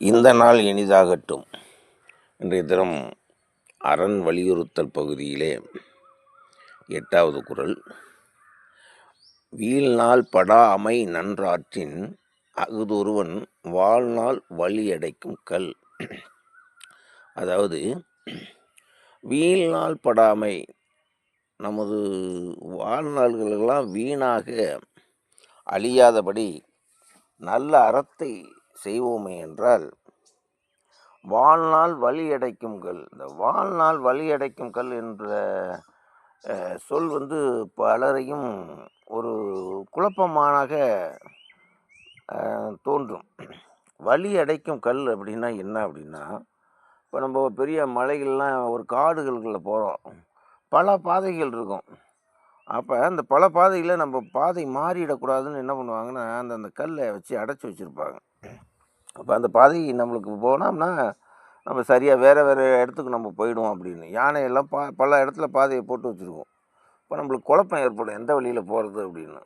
இந்த நாள் இனிதாகட்டும். இன்றைய தினம் அரண் வலியுறுத்தல் பகுதியிலே எட்டாவது குறள் வீழ்நாள் படா அமை நன்றாற்றின் அகுதொருவன் வாழ்நாள் வழியடைக்கும் கல். அதாவது வீழ்நாள் படாமை நமது வாழ்நாள்களெல்லாம் வீணாக அழியாதபடி நல்ல அறத்தை செய்வோமே என்றால் வாழ்நாள் வழி அடைக்கும் கல். இந்த வாழ்நாள் வழி அடைக்கும் கல் என்ற சொல் வந்து பலரையும் ஒரு குழப்பமானாக தோன்றும். வழி அடைக்கும் கல் அப்படின்னா என்ன அப்படின்னா இப்போ நம்ம பெரிய மலைகள்லாம் ஒரு காடுகளுக்குள்ளே போகிறோம் பல பாதைகள் இருக்கும். அப்போ அந்த பல பாதையில் நம்ம பாதை மாறிடக்கூடாதுன்னு என்ன பண்ணுவாங்கன்னா அந்த அந்த கல்லை வச்சு அடைச்சி வச்சுருப்பாங்க. அப்போ அந்த பாதை நம்மளுக்கு போனோம்னா நம்ம சரியாக வேறு வேறு இடத்துக்கு நம்ம போயிடுவோம் அப்படின்னு. யானையெல்லாம் பா பல இடத்துல பாதையை போட்டு வச்சுருக்கோம். இப்போ நம்மளுக்கு குழப்பம் ஏற்படும் எந்த வழியில் போகிறது அப்படின்னு.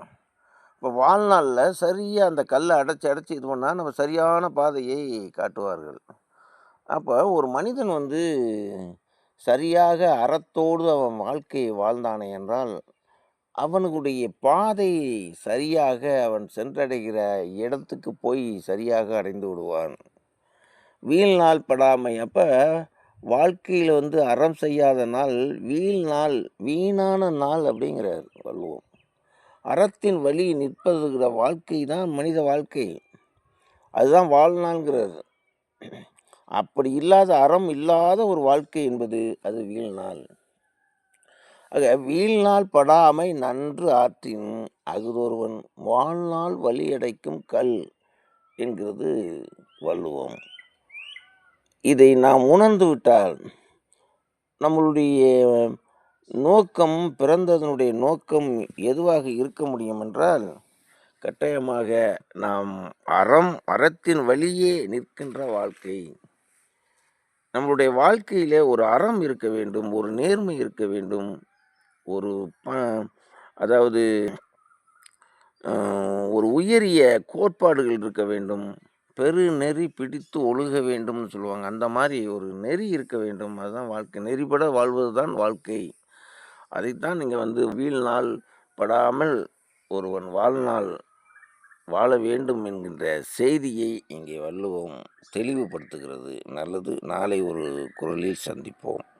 இப்போ வாழ்நாளில் சரியாக அந்த கல்லை அடைச்சி அடைச்சி இது பண்ணால் நம்ம சரியான பாதையை காட்டுவார்கள். அப்போ ஒரு மனிதன் வந்து சரியாக அறத்தோடு அவன் வாழ்க்கையை வாழ்ந்தானே என்றால் அவனுடைய பாதை சரியாக அவன் சென்றடைகிற இடத்துக்கு போய் சரியாக அடைந்து விடுவான். வீல் நாள் படாமை. அப்போ வாழ்க்கையில் வந்து அறம் செய்யாத நாள் வீல் நாள் வீணான நாள் அப்படிங்கிறார் வள்ளுவோம். அறத்தின் வழி நிற்பதுகிற வாழ்க்கை தான் மனித வாழ்க்கை. அதுதான் வாழ்நாள்ங்கிறார். அப்படி இல்லாத அறம் இல்லாத ஒரு வாழ்க்கை என்பது அது வீழ்நாள் ஆக வீழ்நாள் படாமை நன்று ஆற்றின் அகுதொருவன் வாழ்நாள் வழியடைக்கும் கல் என்கிறது வள்ளுவம். இதை நாம் உணர்ந்து விட்டால் நம்மளுடைய நோக்கம் பிறந்ததனுடைய நோக்கம் எதுவாக இருக்க முடியும் என்றால் கட்டாயமாக நாம் அறம் அறத்தின் வழியே நிற்கின்ற வாழ்க்கை. நம்மளுடைய வாழ்க்கையிலே ஒரு அறம் இருக்க வேண்டும் ஒரு நேர்மை இருக்க வேண்டும். ஒரு ப- அதாவது ஒரு உயரிய கோட்பாடுகள் இருக்க வேண்டும். பெரு நெறி பிடித்து ஒழுக வேண்டும்னு சொல்லுவாங்க. அந்த மாதிரி ஒரு நெறி இருக்க வேண்டும். அதுதான் வாழ்க்கை. நெறிப்பட வாழ்வது தான் வாழ்க்கை. அதைத்தான் நீங்கள் வந்து வீழ்நாள் படாமல் ஒருவன் வாழ்நாள் வாழ வேண்டும் என்கின்ற செய்தியை இங்கே வள்ளுவம் தெளிவுபடுத்துகிறது. நல்லது. நாளை ஒரு குரலில் சந்திப்போம்.